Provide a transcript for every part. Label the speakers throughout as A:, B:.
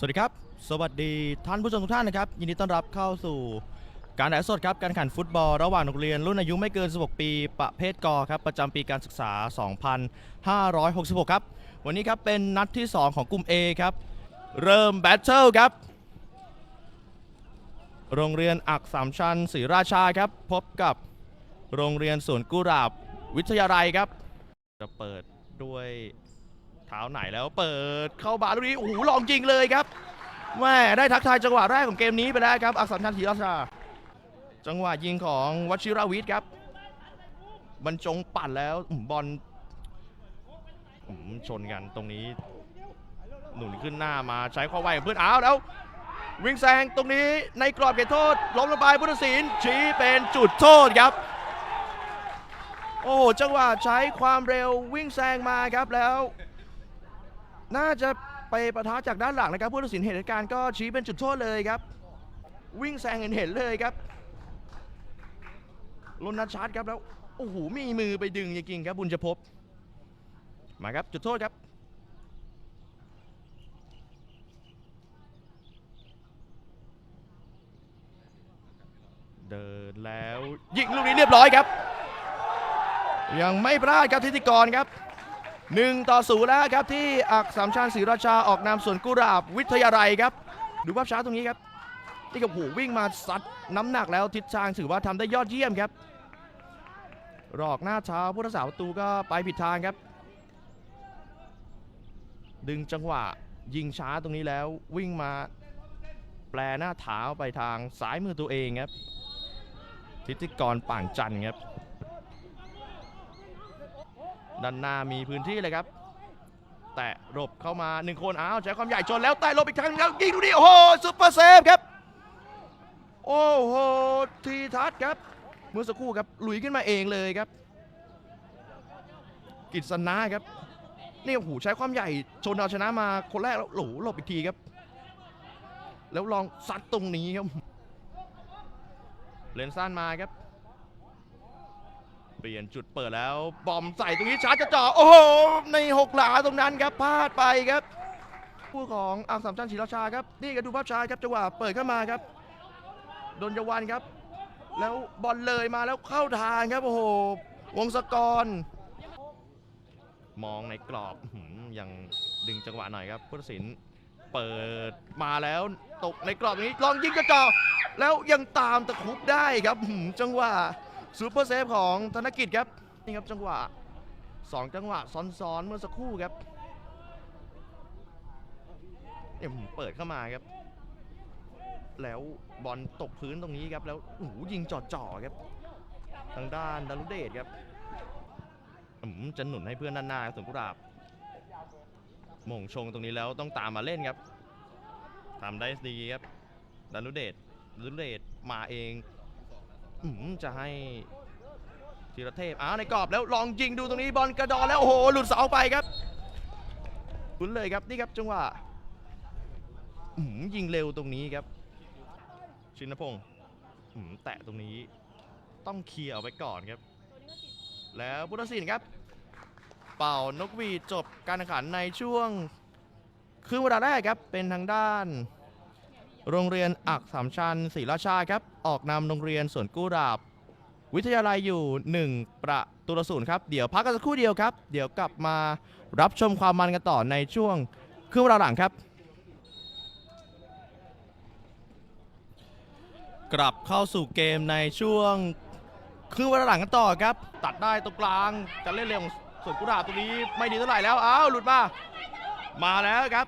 A: สวัสดีครับ สวัสดีท่านผู้ชมทุกท่านนะครับ ยินดีต้อนรับเข้าสู่การถ่ายสดครับ การแข่งฟุตบอลระหว่างโรงเรียนรุ่นอายุไม่เกิน 16 ปี ประเภทกอครับ ประจำปีการศึกษา 2566 ครับ วันนี้ครับเป็นนัดที่ 2 ของกลุ่ม A ครับ เริ่มแบทเทิลครับ โรงเรียนอักสามชันศรีราชาครับ พบกับโรงเรียนสวนกุหลาบวิทยาลัยครับ จะเปิดด้วย เท้าไหนแล้วเปิดเข้าบาลูกนี้โอ้โหลองยิงเลยครับแม่ได้ทักทายจังหวะแรกของเกมนี้ไปแล้วครับ อักษรชันศรีราชาจังหวะยิงของวชิราวิทย์ครับบรรจงปั่นแล้วบอลชนกันตรงนี้ หนุนขึ้นหน้ามาใช้ข้อไวของเพื่อนอ้าวแล้ว วิ่งแซงตรงนี้ในกรอบเขตโทษล้มลงไปพุทธศิลป์ชี้เป็นจุดโทษครับ โอ้โหจังหวะใช้ความเร็ววิ่งแซงมาครับแล้ว น่าจะไปประทะจากด้านหลังนะครับผู้ตัดสินเหตุการณ์ก็ชี้เป็นจุดโทษเลยครับ วิ่งแซงเห็นเห็นเลยครับลนนัดชาร์จครับแล้วโอ้โหมีมือไปดึงจริงๆครับบุญจะพบมาครับจุดโทษครับเดินแล้วยิงลูกนี้เรียบร้อยครับ ยังไม่พลาดครับทิติกรครับ หนึ่งต่อศูนย์แล้วครับที่อักสามชาญศรีราชาออกนามสวนกุหลาบวิทยาลัยครับ ดูภาพช้าตรงนี้ครับนี่กับหูวิ่งมาซัดน้ำหนักแล้วทิศทางถือว่าทำได้ยอดเยี่ยมครับรอกหน้าเท้าผู้รักษาประตูก็ไปผิดทางครับ ดึงจังหวะยิงช้าตรงนี้แล้ววิ่งมาแปลหน้าเท้าไปทางซ้ายมือตัวเองครับทิติกรป่างจันครับ ด้านหน้ามีพื้นที่เลยครับ แตะหลบเข้ามาหนึ่งคนอ้าวใช้ความใหญ่ชนแล้วแตะหลบอีกครั้งแล้วยิงดูดิโอ้โหซุปเปอร์เซฟครับ โอ้โหทีทัศครับ เมื่อสักครู่ครับหลุยขึ้นมาเองเลยครับ กิษณาครับนี่โอ้โหใช้ความใหญ่ชนเอาชนะมาคนแรกแล้วโหหลบอีกทีครับ แล้วลองซัดตรงนี้ครับเลนซ่านมาครับ เปลี่ยนจุดเปิดแล้วบอมใส่ตรงนี้ชาร์จจะจ่อโอ้โหในหกหลาตรงนั้นครับพลาดไปครับ ผู้ของอังสามชันศรีราชาครับนี่ก็ดูภาพช้าครับจังหวะเปิดเข้ามาครับดนยวันครับ แล้วบอลเลยมาแล้วเข้าทางครับโอ้โหวงศกร มองในกรอบอยังดึงจังหวะหน่อยครับพุทธศิลป์เปิดมาแล้วตกในกรอบนี้ลองยิงกระจอแล้วยังตามตะคุบได้ครับจังหวะ ซูเปอร์เซฟของธนกิจครับ นี่ครับจังหวะสองจังหวะซ้อนๆ เมื่อสักครู่ครับเนี่ยผมเปิดเข้ามาครับ แล้วบอลตกพื้นตรงนี้ครับ แล้วโอ้โหยิงจ่อๆครับ ทางด้านดารุเดชครับอืมจะหนุนให้เพื่อนด้านหน้าครับสวนกุหลาบมงชงตรงนี้แล้วต้องตามมาเล่นครับทำได้ดีครับดารุเดชดารุเดชมาเอง จะให้ธีรเทพอ้าวในกรอบแล้วลองยิงดูตรงนี้บอลกระดอนแล้วโอ้โหหลุดเสาไปครับคุ้นเลยครับนี่ครับจังหวะยิงเร็วตรงนี้ครับ ชินพงศ์แตะตรงนี้ต้องเคลียร์เอาไปก่อนครับ แล้วพุทธศิลป์ครับ เป่านกหวีดจบการแข่งขันในช่วงครึ่งเวลาแรกครับเป็นทางด้าน โรงเรียนอักสามชันศรีราชาครับ ออกนำโรงเรียนสวนกุหลาบ วิทยาลัยอยู่ 1 ประตูต่อศูนย์ครับ เดี๋ยวพักกันสักครู่เดียวครับ เดี๋ยวกลับมารับชมความมันกันต่อในช่วงครึ่งเวลาหลังครับ กลับเข้าสู่เกมในช่วงครึ่งเวลาหลังกันต่อครับ ตัดได้ตรงกลางจะเล่นเร็วของสวนกุหลาบตรงนี้ไม่ดีเท่าไหร่แล้วอ้าวหลุดมา มาแล้วครับ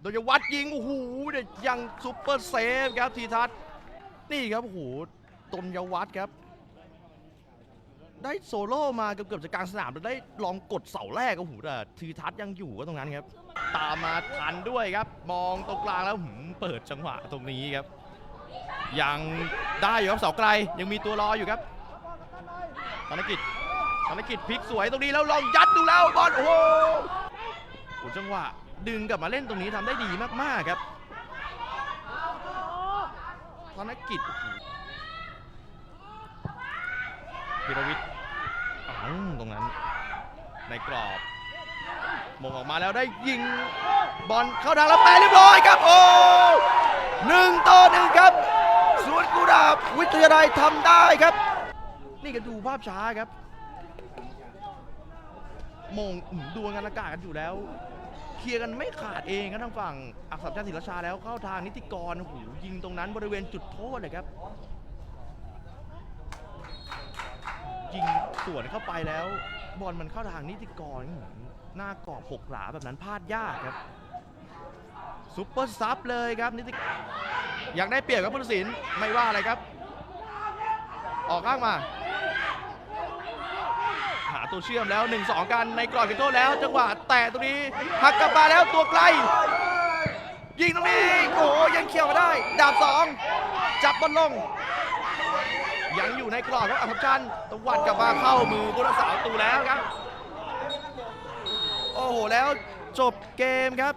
A: โดยวัดยิงโอ้โหเนี่ยยังซุปเปอร์เซฟครับทีทัศน์นี่ครับโอ้โหตนยวัฒน์ครับ ได้โซโล่มาเกือบจะกลางสนามแล้วได้ลองกดเสาแรกโอ้โหแต่ทีทัศน์ยังอยู่ก็ตรงนั้นครับ ตามมาทันด้วยครับ มองตรงกลางแล้วหืมเปิดจังหวะตรงนี้ครับ ยังได้อยู่ครับเสาไกลยังมีตัวรออยู่ครับธนกิจธนกิจพลิกสวยตรงนี้แล้วลองยัดดูแล้วบอลโอ้โหจังหวะ ดึงกลับมาเล่นตรงนี้ทำได้ดีมากๆครับธนกิจพิรวิทย์ตรงนั้น ในกรอบมงออกมาแล้วได้ยิงบอลเข้าทางแล้วแปเรียบร้อยครับ โอ้หนึ่งต่อหนึ่งครับ สวนกุดาบวิทยาลัยทำได้ครับ นี่ก็ดูภาพช้าครับมงดูงานอากาศกันอยู่แล้ว เคลียร์กันไม่ขาดเองครับทางฝั่งอักษรชันศิลชาแล้วเข้าทางนิติกรโอ้โหยิงตรงนั้นบริเวณจุดโทษเลยครับยิงสวนเข้าไปแล้ว บอลมันเข้าทางนิติกรหน้ากรอบหกหลาแบบนั้นพลาดยากครับซุปเปอร์ซับเลยครับนิติอยากได้เปรียบครับพุทธศิลป์ไม่ว่าอะไรครับ ออกข้างมา ตัวเชื่อมแล้ว 1-2 กันในกรอบเขตโทษแล้ว จังหวะแตะตรงนี้หักกลับมาแล้วตัวไกล ยิงตรงนี้โอ้โหยังเขี่ยวมาได้ ดาบสองจับบอลลง ยังอยู่ในกรอบครับอัมชันตวัดกลับมาเข้ามือผู้รักษาประตูแล้วครับ โอ้โหแล้วจบเกมครับ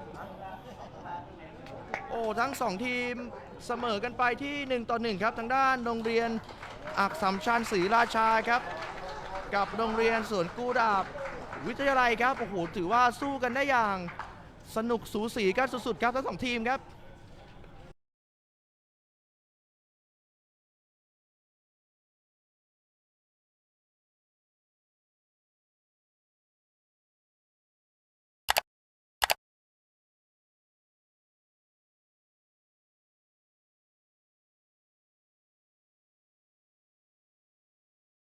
A: โอ้ทั้งสองทีมเสมอกันไปที่ 1 ต่อ 1 ครับ ทางด้านโรงเรียนอักษมชันศรีราชาครับ กับโรงเรียนสวนกู้ดาบ วิทยาลัยครับโอ้โหถือว่าสู้กันได้อย่างสนุกสูสีกันสุดๆครับทั้งสองทีมครับ